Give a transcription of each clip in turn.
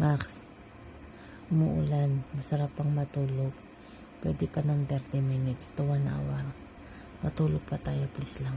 Max, umuulan. Masarap pang matulog. Pwede pa ng 30 minutes to 1 hour. Matulog pa tayo, please lang.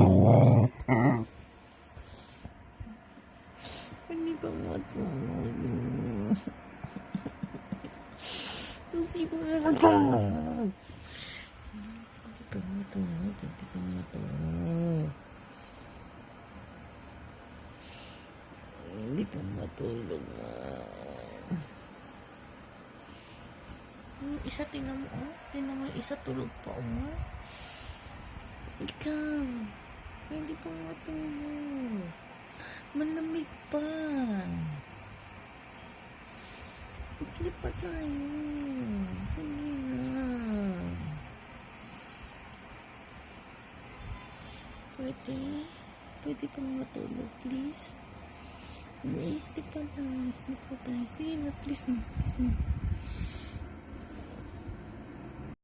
pa matulog. Hindi pa matulog. Hindi pa matulog. Hindi pa matulog. Hindi pa matulog. Yung isa tingnan mo, oh. Tingnan mo isa tulog pa, oh. Ikaw. Hindi pa matulog. Malamig pa. Sleep pa tayo. Sige na. Pwede? Pwede pang matulog, please? Please, sleep pa tayo. Sleep pa tayo. Sige na, please na. Please na.